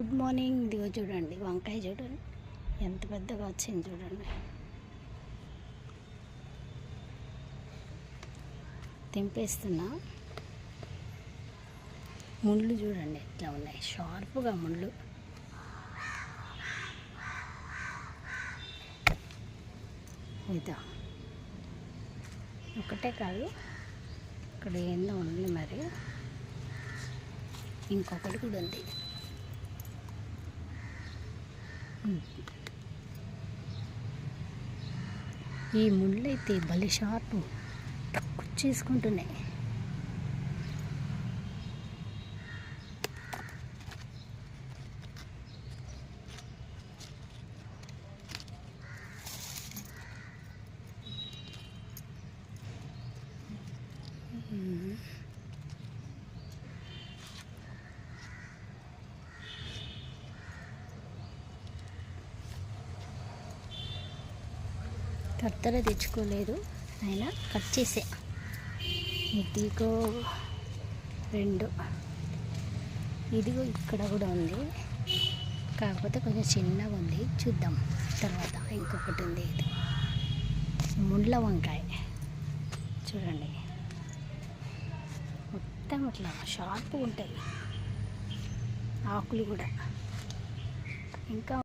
Good morning. ఇదిగో చూడండి వంకాయ చూడండి. ఎంత పెద్దగా వచ్చింది చూడండి. తెంపేస్తున్నా. ముళ్ళు చూడండి ఎట్లా ఉన్నాయి? షార్ప్గా ముళ్ళు. ఇదా. ఒకటే కాదు ఇక్కడ ఏందో ఉంది మరి. ఇంకొకటి కూడా ఉంది. ఈ ముళ్ళైతే అయితే భలే తక్కువ చేసుకుంటున్నాయి. కత్తెర తెచ్చుకోలేదు. అయినా కట్ చేసే. ఇదిగో రెండు. ఇదిగో ఇక్కడ కూడా ఉంది. కాకపోతే కొంచెం చిన్నగా ఉంది. చూద్దాం. తర్వాత ఇంకొకటి ఉంది ఇది. ముండ్ల వంకాయ. చూడండి. మొత్తం అట్లా షార్ప్గా ఉంటాయి. ఆకులు కూడా. ఇంకా